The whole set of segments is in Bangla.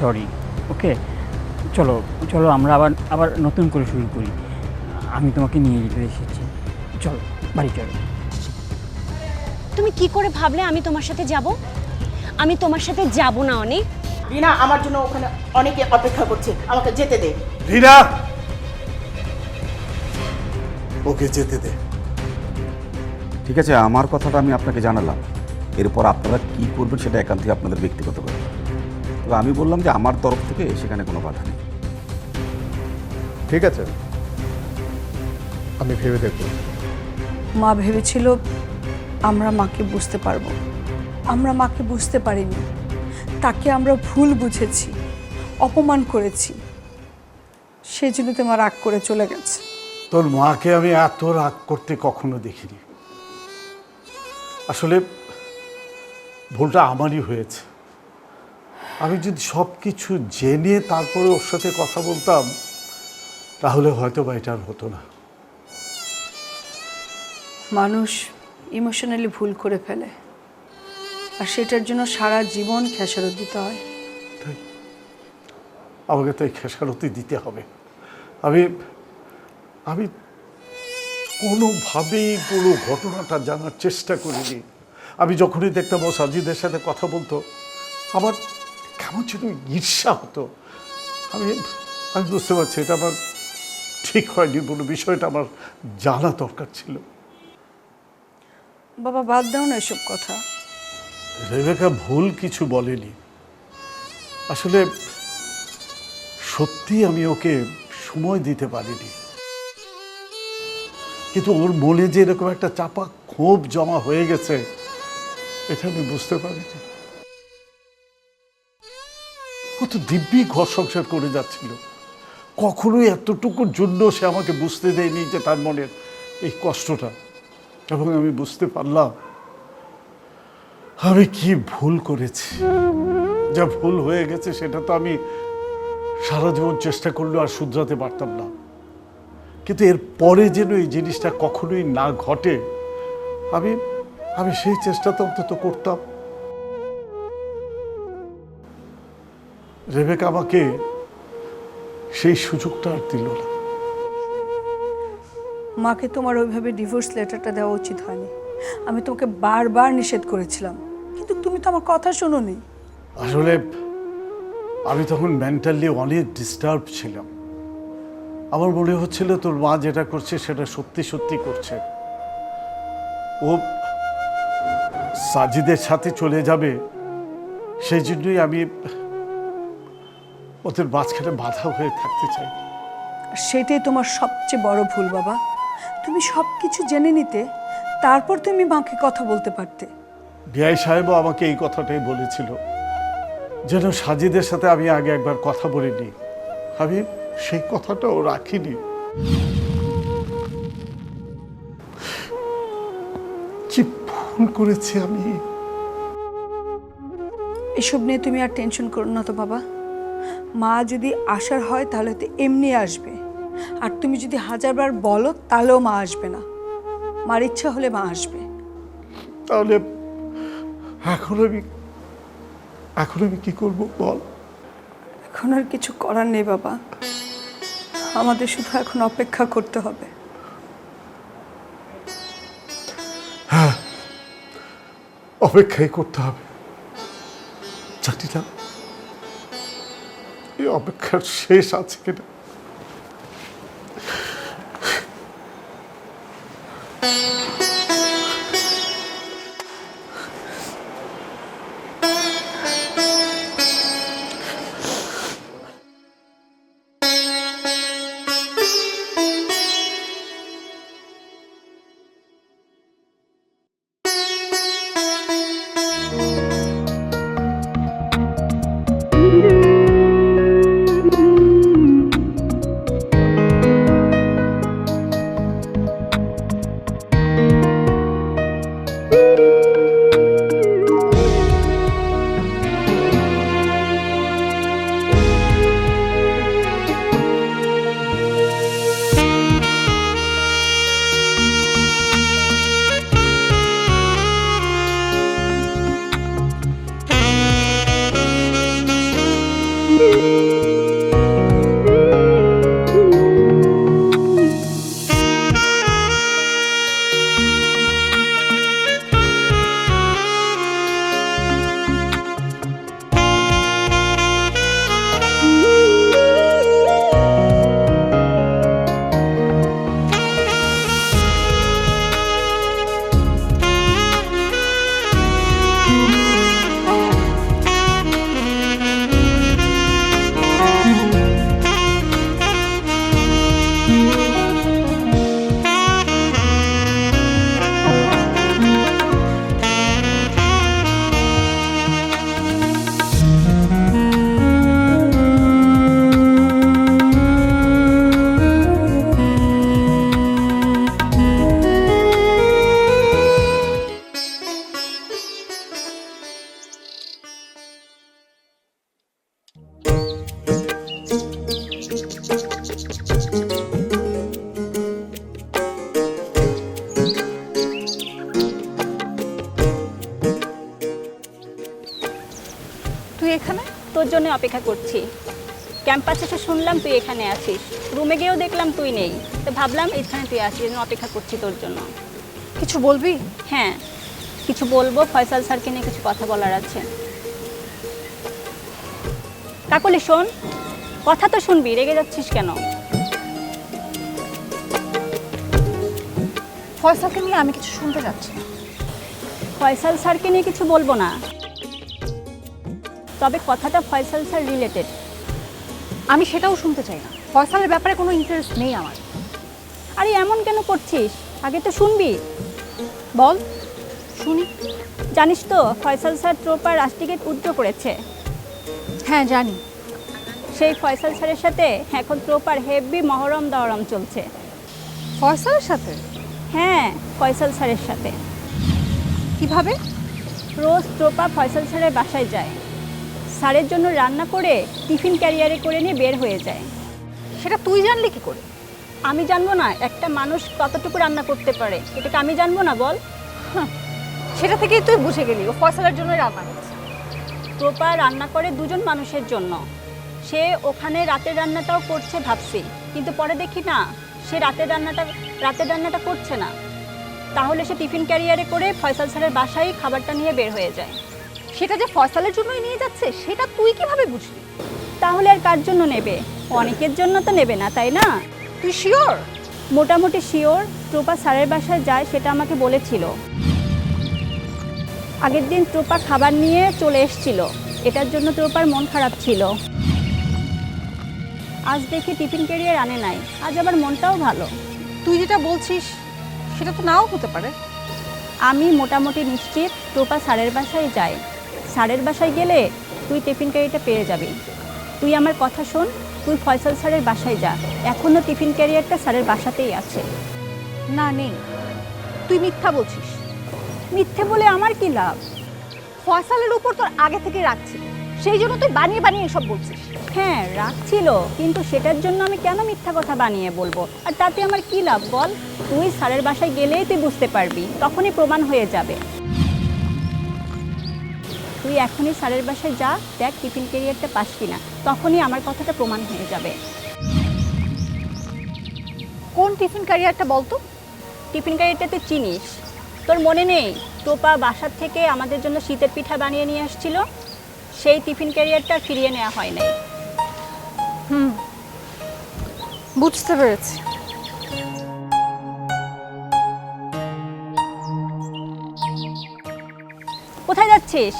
Sorry okay? চলো চলো আমরা আবার আবার নতুন করে শুরু করি। আমি তোমাকে নিয়ে যেতে এসেছি। চলো বাড়ি চলো। তুমি কি করে ভাবলে আমি তোমার সাথে যাব? আমি তোমার সাথে যাব না অনেক। রিনা আমার জন্য ওখানে অনেকে অপেক্ষা করছে। আমাকে যেতে দে। রিনা! ওকে যেতে দে। ঠিক আছে আমার কথাটা আমি আপনাকে জানালাম। এরপর আপনারা কি করবেন সেটা একান্তই আপনাদের ব্যক্তিগত তবে আমি বললাম যে আমার তরফ থেকে সেখানে কোনো বাধা নেই। ঠিক আছে। আমি ভেবে দেখব। মা ভেবেছিল আমরা মাকে বুঝতে পারব। আমরা মাকে বুঝতে পারিনি। তাকে আমরা ভুল বুঝেছি অপমান করেছি। সেই জন্য তো মা রাগ করে চলে গেছে। তোর মাকে আমি এত রাগ করতে কখনো দেখিনি। আসলে ভুলটা আমারই হয়েছে। আমি যদি সব কিছু জেনে তারপরে ওর সাথে কথা বলতাম তাহলে হয়তো বা এটা আর হতো না। মানুষ ইমোশনালি ভুল করে ফেলে। আর সেটার জন্য সারা জীবন খেসারত দিতে হয়। আমাকে তো এই খেসারতি দিতে হবে। আমি আমি কোনোভাবেই পুরো ঘটনাটা জানার চেষ্টা করিনি। আমি যখনই দেখতাম ও সাজিদের সাথে কথা বলতো আমার কেমন যেন ঈর্ষা হতো। আমি আমি বুঝতে পারছি এটা আমার ঠিক হয়নি পুরো বিষয়টা আমার জানা দরকার ছিল। বাবা বাদ দাও না এসব কথা। রেবেকা ভুল কিছু বলেনি। আসলে সত্যি আমি ওকে সময় দিতে পারিনি। কিন্তু ওর মনে যে এরকম একটা চাপা ক্ষোভ জমা হয়ে গেছে এটা আমি বুঝতে পারিনি। ও তো দিব্যি ঘর সংসার করে যাচ্ছিল। কখনোই এতটুকুর জন্য সে আমাকে বুঝতে দেয়নি যে তার মনের এই কষ্টটা। এবং আমি বুঝতে পারলাম, আমি কি ভুল করেছি। যা ভুল হয়ে গেছে সেটা তো আমি সারা জীবন চেষ্টা করলেও আর শুধরাতে পারতাম না। কিন্তু এর পরে যেন এই জিনিসটা কখনোই না ঘটে, আমি আমি সেই চেষ্টা তো অন্তত করতাম। রেবেক আমাকে সেই সুযোগটা আর দিল না। মাকে তোমার ওইভাবে ডিভোর্স লেটারটা দেওয়া উচিত হয়নি। আমি তোমাকে বারবার নিষেধ করেছিলাম কিন্তু তুমি তো আমার কথা শোনোনি। আসলে আমি তখন মেন্টালি অনেক ডিস্টার্ব ছিলাম। আমার মনে হচ্ছিল তোর মা যেটা করছে সেটা সত্যি সত্যি করছে। ও সাজিদের সাথে চলে যাবে সেই জন্যই আমি ওদের মাঝখানে বাধা হয়ে থাকতে চাই। সেটাই তোমার সবচেয়ে বড় ভুল বাবা। তুমি সব কিছু জেনে নিতে তারপর তুমি মাকে কথা বলতে পারতে। বিআই সাহেবও আমাকে এই কথাটাই বলেছিল যেন সাজিদের সাথে আমি আগে একবার কথা বলিনি। আমি সেই কথাটাও রাখিনি। কি ভুল করেছি আমি? এসব নিয়ে তুমি আর টেনশন করো না তো বাবা। মা যদি আসার হয় তাহলে তো এমনি আসবে। আর তুমি যদি হাজারবার বলো তাহলেও মা আসবে না। মার ইচ্ছা হলে মা আসবে। তাহলে এখন আমি এখন আমি কি করব বল? এখন আর কিছু করার নেই বাবা। আমাদের শুধু এখন অপেক্ষা করতে হবে। হ্যাঁ অপেক্ষাই করতে হবে। না এই অপেক্ষার শেষ আছে কিনা? জন্য অপেক্ষা করছি। ক্যাম্পাস এসে শুনলাম তুই এখানে আছিস। রুমে গিয়েও দেখলাম তুই নেই। তো ভাবলাম এখানে তুই জন্য অপেক্ষা করছি তোর জন্য। কিছু বলবি? হ্যাঁ কিছু বলব। ফয়সাল স্যারকে নিয়ে কিছু কথা বলার আছে। কাকলি শোন। কথা তো শুনবি রেগে যাচ্ছিস কেন? ফয়সালকে নিয়ে আমি কিছু শুনতে যাচ্ছি। ফয়সাল স্যারকে নিয়ে কিছু বলব না। তবে কথাটা ফয়সাল স্যার রিলেটেড আমি সেটাও শুনতে চাই না। ফয়সালের ব্যাপারে কোনো ইন্টারেস্ট নেই আমার। আরে এমন কেন করছিস? আগে তো শুনবি। বল। শুনি। জানিস তো ফয়সাল স্যার ট্রোপার রাষ্ট্রটিকেট উদ্র করেছে। হ্যাঁ জানি। সেই ফয়সাল স্যারের সাথে এখন ট্রোপার হেভি মহরম দহরম চলছে। ফয়সালের সাথে? হ্যাঁ ফয়সাল স্যারের সাথে। কীভাবে? রোজ ট্রোপা ফয়সাল স্যারের বাসায় যায়। স্যারের জন্য রান্না করে টিফিন ক্যারিয়ারে করে নিয়ে বের হয়ে যায়। সেটা তুই জানলি কি করে? আমি জানব না, একটা মানুষ কতটুকু রান্না করতে পারে, এটাকে আমি জানব না বল? সেটা থেকেই তুই বুঝে গেলি, ও ফয়সালের জন্যই রান্না করছে। ট্রোপা রান্না করে দুজন মানুষের জন্য। সে ওখানে রাতের রান্নাটাও করছে ভাবছি, কিন্তু পরে দেখি না, সে রাতের রান্নাটা রাতের রান্নাটা করছে না। তাহলে সে টিফিন ক্যারিয়ারে করে ফয়সাল স্যারের বাসায় খাবারটা নিয়ে বের হয়ে যায়। সেটা যে ফসলের জন্যই নিয়ে যাচ্ছে সেটা তুই কীভাবে বুঝলি? তাহলে আর কার জন্য নেবে? অনেকের জন্য তো নেবে না তাই না? তুই শিওর মোটামুটি শিওর ট্রোপা স্যারের বাসায় যায় সেটা আমাকে বলেছিল। আগের দিন ট্রোপা খাবার নিয়ে চলে এসেছিল। এটার জন্য ট্রোপার মন খারাপ ছিল। আজ দেখি টিফিন ক্যারিয়ার আনে নাই। আজ আবার মনটাও ভালো। তুই যেটা বলছিস সেটা তো নাও হতে পারে। আমি মোটামুটি নিশ্চিত টোপা স্যারের বাসায় যায়। স্যারের বাসায় গেলে তুই টিফিন ক্যারিয়ারটা পেয়ে যাবি। তুই আমার কথা শোন তুই ফয়সাল স্যারের বাসায় যা। এখনও টিফিন ক্যারিয়ারটা স্যারের বাসাতেই আছে। না নেই। তুই মিথ্যা বলছিস। মিথ্যে বলে আমার কি লাভ? ফয়সালের উপর তোর আগে থেকে রাখছি সেই জন্য তুই বানিয়ে বানিয়ে এসব বলছিস। হ্যাঁ রাখছিল কিন্তু সেটার জন্য আমি কেন মিথ্যা কথা বানিয়ে বলব? আর তাতে আমার কি লাভ বল? তুই স্যারের বাসায় গেলেই তুই বুঝতে পারবি তখনই প্রমাণ হয়ে যাবে। তুই এখনই স্যারের বাসায় যা দেখ টিফিন ক্যারিয়ারটা পাস কিনা। তখনই আমার কথাটা প্রমাণ হয়ে যাবে। কোন টিফিন ক্যারিয়ারটা বলতো? টিফিন ক্যারিয়ারটা তুই চিনিস। তোর মনে নেই? টোপা বাসার থেকে আমাদের জন্য শীতের পিঠা বানিয়ে নিয়ে আসছিল? সেই টিফিন ক্যারিয়ারটা ফিরিয়ে নেওয়া হয় নাই। হুম বুঝতে পেরেছি। কোথায় যাচ্ছিস?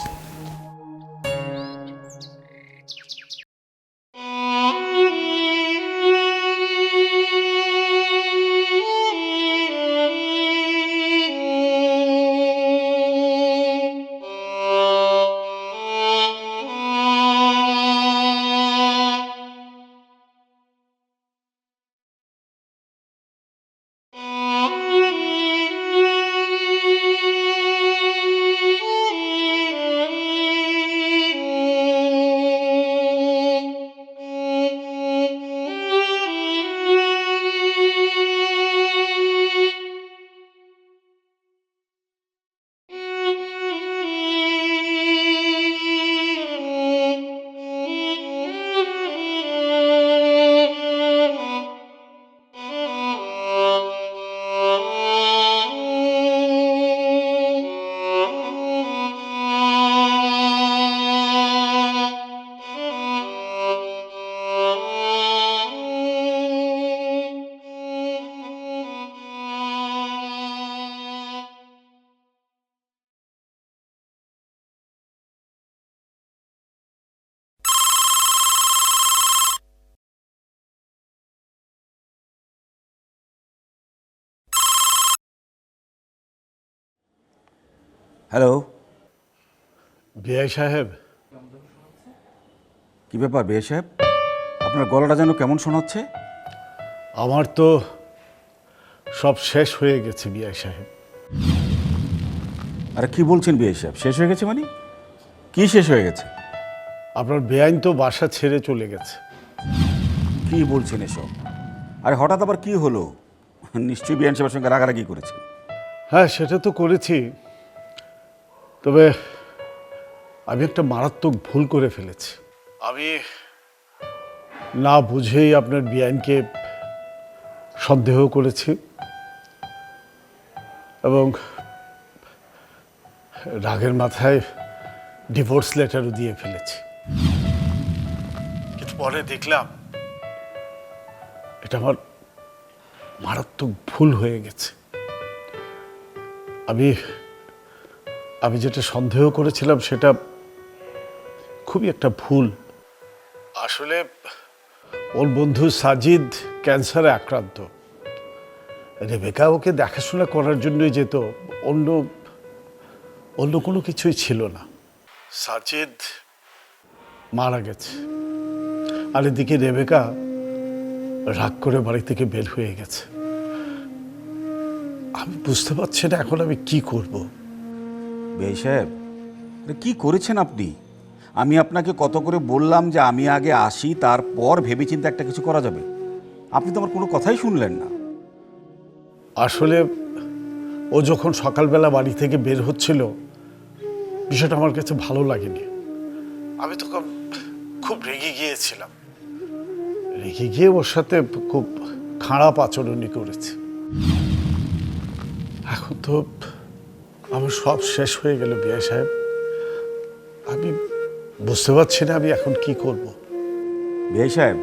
হ্যালো। বিআই সাহেব। কী ব্যাপার বিয়ে সাহেব? আপনার গলাটা যেন কেমন শোনাচ্ছে? আমার তো সব শেষ হয়ে গেছে বিআই সাহেব। আরে কি বলছেন বিয়ে সাহেব? শেষ হয়ে গেছে মানে? কি শেষ হয়ে গেছে? আপনার বেআইন তো বাসা ছেড়ে চলে গেছে। কি বলছেন এসব? আরে হঠাৎ আবার কি হলো? নিশ্চয়ই বিয়ান সাহেবের সঙ্গে রাগারাগি করেছে। হ্যাঁ সেটা তো করেছি। তবে আমি একটা মারাত্মক ভুল করে ফেলেছি। আমি না বুঝেই আপনার বিয়ানকে সন্দেহ করেছি এবং রাগের মাথায় ডিভোর্স লেটারও দিয়ে ফেলেছি। কিন্তু পরে দেখলাম। এটা আমার মারাত্মক ভুল হয়ে গেছে। আমি আমি যেটা সন্দেহ করেছিলাম সেটা খুবই একটা ভুল। আসলে ওর বন্ধু সাজিদ ক্যান্সারে আক্রান্ত। রেবেকা ওকে দেখাশোনা করার জন্যই যেত, অন্য অন্য কোনো কিছুই ছিল না। সাজিদ মারা গেছে। আর এদিকে রেবেকা রাগ করে বাড়ি থেকে বের হয়ে গেছে। আমি বুঝতে পারছি না এখন আমি কি করব। বেই সাহেব কি করেছেন আপনি? আমি আপনাকে কত করে বললাম যে আমি আগে আসি, তারপর ভেবেচিন্তে একটা কিছু করা যাবে। আপনি তো আমার কোনো কথাই শুনলেন না। আসলে ও যখন সকালবেলা বাড়ি থেকে বের হচ্ছিল, বিষয়টা আমার কাছে ভালো লাগেনি। আমি তখন খুব রেগে গিয়েছিলাম। রেগে গিয়ে ওর সাথে খুব খারাপ আচরণই করেছে। এখন তো আমার সব শেষ হয়ে গেল বিয়ে সাহেব। আমি বুঝতে পারছি না আমি এখন কি করব। বেই সাহেব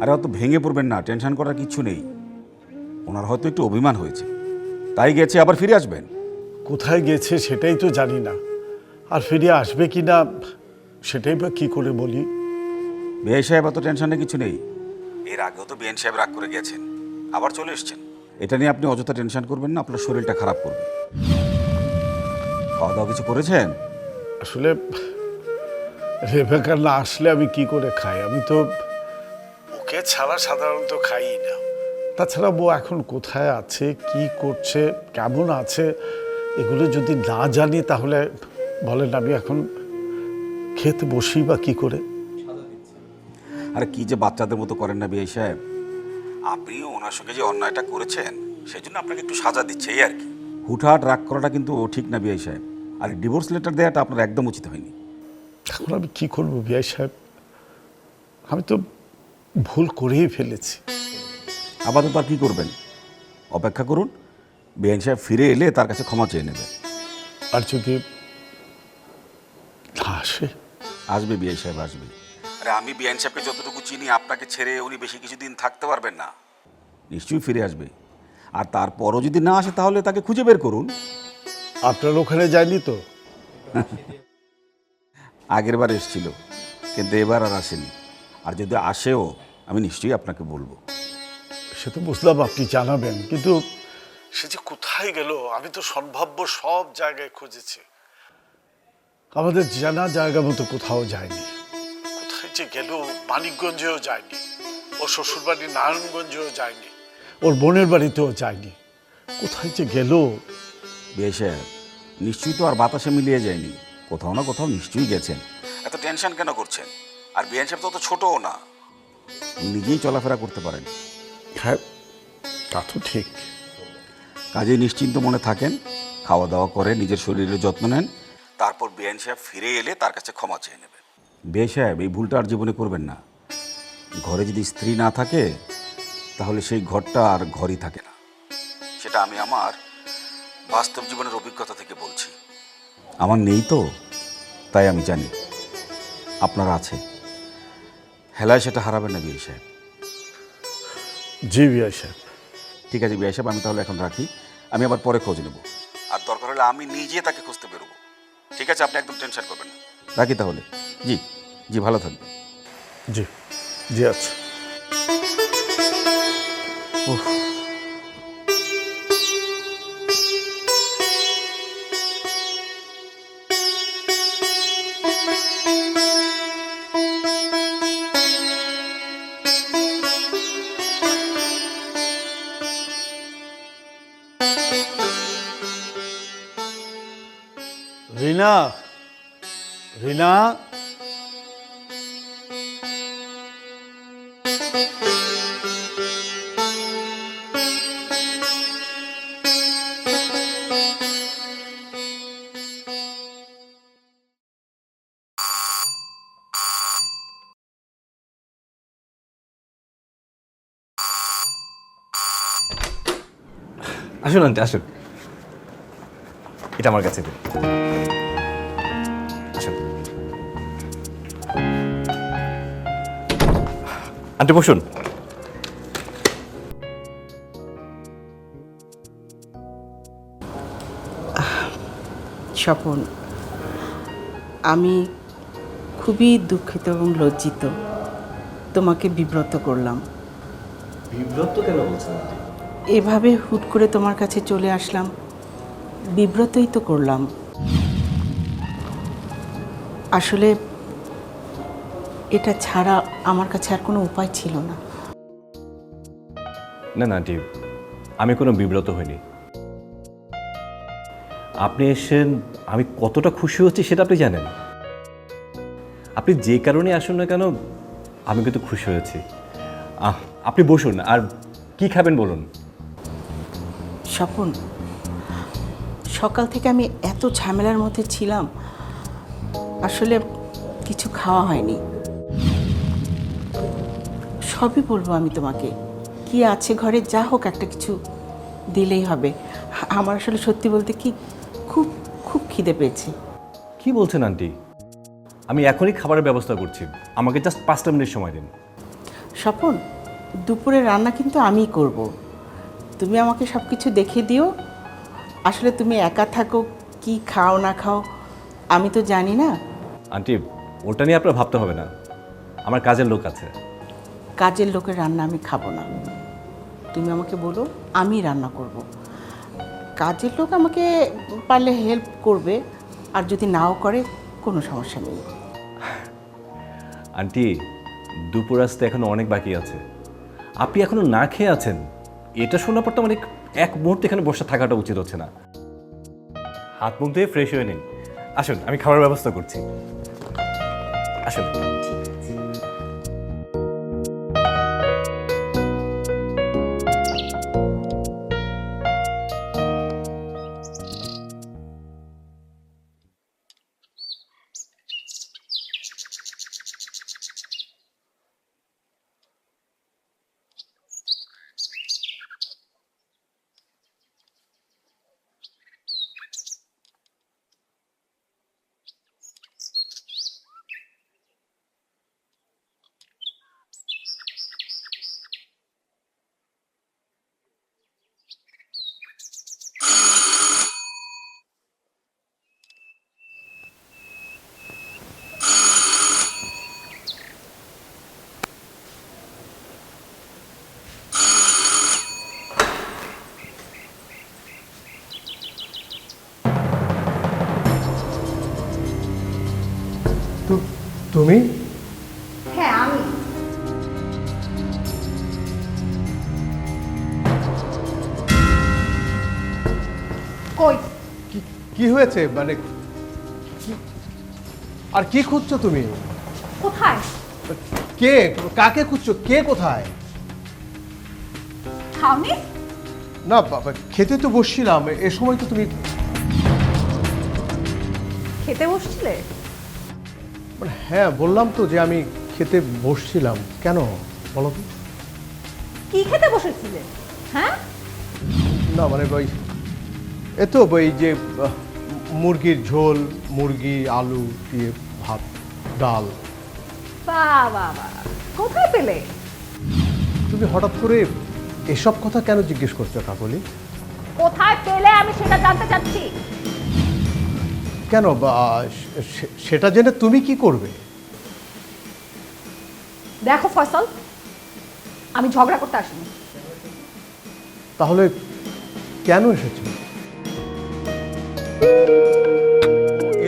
আরে অত ভেঙে পড়বেন না টেনশন করার কিছু নেই। ওনার হয়তো একটু অভিমান হয়েছে। তাই গেছে আবার ফিরে আসবেন? কোথায় গেছে সেটাই তো জানি না। আর ফিরে আসবে কি না সেটাই বা কি করে বলি? বেআই সাহেব অত টেনশনের কিছু নেই। এর আগেও তো বিএন সাহেব রাগ করে গেছেন আবার চলে এসছেন। এটা নিয়ে আপনি অযথা টেনশন করবেন না আপনার শরীরটা খারাপ করবে। খাওয়া দাওয়া কিছু করেছেন? আসলে রেবেকা না আসলে আমি কি করে খাই? আমি তো ওকে ছাড়া সাধারণত খাই না। তাছাড়া বউ এখন কোথায় আছে কি করছে কেমন আছে এগুলো যদি না জানি তাহলে বলেন আমি এখন খেতে বসি বা কি করে? আর কি যে বাচ্চাদের মতো করেন না বিআই সাহেব? আপনিও ওনার সঙ্গে যে অন্যায়টা করেছেন সেই জন্য আপনাকে একটু সাজা দিচ্ছে এই আর কি। হুটহাট রাগ করাটা কিন্তু ঠিক না বিআই সাহেব। আর ডিভোর্স লেটার দেওয়াটা আপনার একদম উচিত হয়নি। এখন আমি কি করব বিয়াই সাহেব? আমি তো ভুল করেই ফেলেছি। আপাতত আর কি করবেন? অপেক্ষা করুন বিআইন সাহেব ফিরে এলে তার কাছে ক্ষমা চেয়ে নেবেন আর যদি না আসে? আসবে বিআই সাহেব আসবে। আরে আমি বিআইন সাহেবকে যতটুকু চিনি আপনাকে ছেড়ে উনি বেশি কিছুদিন থাকতে পারবেন না। নিশ্চয়ই ফিরে আসবে। আর তারপরও যদি না আসে তাহলে তাকে খুঁজে বের করুন। আপনার ওখানে যায়নি তো? আগের বার এসেছিল কিন্তু এবার আর আসেনি। আর যদি আসেও আমি নিশ্চয়ই আপনাকে বলব। সে তো বুঝলাম আপনি জানাবেন কিন্তু সে যে কোথায় গেল আমি তো সম্ভাব্য সব জায়গায় খুঁজেছি। আমাদের জানা জায়গা মতো কোথাও যায়নি। কোথায় যে গেল মানিকগঞ্জেও যায়নি ও শ্বশুরবাড়ি নারায়ণগঞ্জেও যায়নি। ওর বোনের বাড়িতেও যায়নি। কোথায় যে গেল? সাহেব নিশ্চয়ই তো আর বাতাসে মিলিয়ে যায়নি। কোথাও না কোথাও নিশ্চয়ই গেছেন এত টেনশন কেন করছেন? আর বিআইন সাহেব তো অত ছোটও না। নিজেই চলাফেরা করতে পারেন। হ্যাঁ তা তো ঠিক। কাজে নিশ্চিন্ত মনে থাকেন খাওয়া দাওয়া করে নিজের শরীরের যত্ন নেন। তারপর বেআইন সাহেব ফিরে এলে তার কাছে ক্ষমা চেয়ে নেবেন। বে সাহেব এই ভুলটা আর জীবনে করবেন না। ঘরে যদি স্ত্রী না থাকে তাহলে সেই ঘরটা আর ঘরই থাকে না। সেটা আমি আমার বাস্তব জীবনের অভিজ্ঞতা থেকে বলছি। আমার নেই তো তাই আমি জানি। আপনার আছে হেলায় সেটা হারাবেন না বিয়ে সাহেব। জি বিয়া সাহেব। ঠিক আছে বিআই সাহেব আমি তাহলে এখন রাখি। আমি আবার পরে খোঁজ নেব। আর দরকার হলে আমি নিজে তাকে খুঁজতে বেরোবো। ঠিক আছে আপনি একদম টেনশন করবেন না। রাখি তাহলে। জি জি ভালো থাকবেন। জি জি আচ্ছা। রিনা আসুন আন্টি আসুন। এটা আমার কাছে দিন। আসুন। আন্টি বসুন। স্বপন আমি খুবই দুঃখিত এবং লজ্জিত। তোমাকে বিব্রত করলাম। বিব্রত কেন বলছেন এভাবে হুট করে তোমার কাছে চলে আসলাম। বিব্রতই তো করলাম। আসলে এটা ছাড়া আমার কাছে আর কোনো উপায় ছিল না। না না আন্টি আমি কোনো বিব্রত হইনি। আপনি এসেন আমি কতটা খুশি হচ্ছি সেটা আপনি জানেন। আপনি যে কারণে আসুন না কেন, আমি কিন্তু খুশি হয়েছি। আপনি বসুন, আর কি খাবেন বলুন? স্বপন। সকাল থেকে আমি এত ঝামেলার মধ্যে ছিলাম আসলে কিছু খাওয়া হয়নি। সবই বলব আমি তোমাকে কি আছে ঘরে যা হোক একটা কিছু দিলেই হবে। আমার আসলে সত্যি বলতে কি খুব খুব খিদে পেয়েছে। কি বলছেন আন্টি? আমি এখনই খাবারের ব্যবস্থা করছি। আমাকে জাস্ট পাঁচটা মিনিট সময় দিন। স্বপন দুপুরে রান্না কিন্তু আমিই করব। তুমি আমাকে সব কিছু দেখিয়ে দিও। আসলে তুমি একা থাকো কি খাও না খাও আমি তো জানি না। আন্টি ওটা নিয়ে আপনার ভাবতে হবে না। আমার কাজের লোক আছে। কাজের লোকের রান্না আমি খাব না। তুমি আমাকে বলো আমি রান্না করব। কাজের লোক আমাকে পারলে হেল্প করবে আর যদি নাও করে কোনো সমস্যা নেই। আন্টি দুপুর আসতে এখনও অনেক বাকি আছে। আপনি এখনও না খেয়ে আছেন? এটা শোনার পর তো আমার এক মুহূর্তে এখানে বসে থাকাটা উচিত হচ্ছে না। হাত মুখ ধুয়ে ফ্রেশ হয়ে নিন। আসুন, আমি খাবার ব্যবস্থা করছি। আসুন। তুমি? হ্যাঁ আমি। কই? কি- কি হয়েছে? মানে কি- আর কি খুঁজছো তুমি? কোথায়? কে কাকে খুঁজছো? কে কোথায়? খাওনি? না বাবা খেতে তো বসছিলাম। এ সময় তো তুমি খেতে বসছিলে? মানে হ্যাঁ বললাম তো যে আমি খেতে বসছিলাম। কেন? বলো তো। কি খেতে বসেছিলে? হ্যাঁ? না মানে ওই এ তো ওই যে আহ, মুরগির ঝোল মুরগি আলু দিয়ে ভাত ডাল। বাহ বাহ বাহ কোথায় পেলে? তুমি হঠাৎ করে এসব কথা কেন জিজ্ঞেস করছ কাকলি কোথায় পেলে আমি সেটা জানতে চাচ্ছি? কেন? সেটা জেনে তুমি কি করবে? দেখো ফয়সল আমি ঝগড়া করতে আসিনি। তাহলে কেন এসেছ?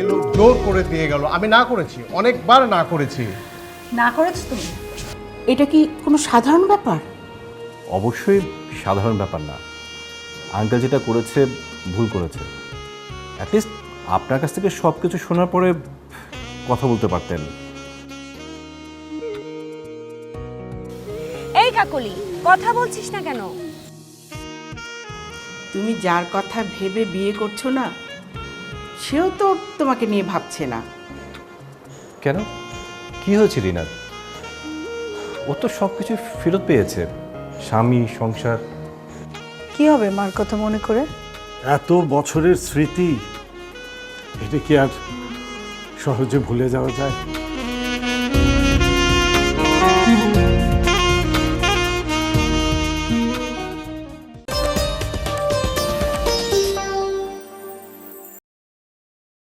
এলো জোর করে দিয়ে গেল। আমি না করেছি অনেকবার না করেছি। না করেছ তুমি? এটা কি কোনো সাধারণ ব্যাপার? অবশ্যই সাধারণ ব্যাপার না। আঙ্কেল যেটা করেছে ভুল করেছে। অ্যাটলিস্ট আপনার কাছ থেকে সব কিছু শোনার পরে কথা বলতে পারতেন। এই কাকলি কথা বলছিস না কেন? তুমি যার কথা ভেবে বিয়ে করছ না সেও তো তোমাকে নিয়ে ভাবছে না। কেন? কি হয়েছে রিনার? ও তো সব কিছু ফেরত পেয়েছে স্বামী সংসার। কি হবে মার কথা মনে করে? এত বছরের স্মৃতি এটা কি আর সহজে ভুলে যাওয়া যায়?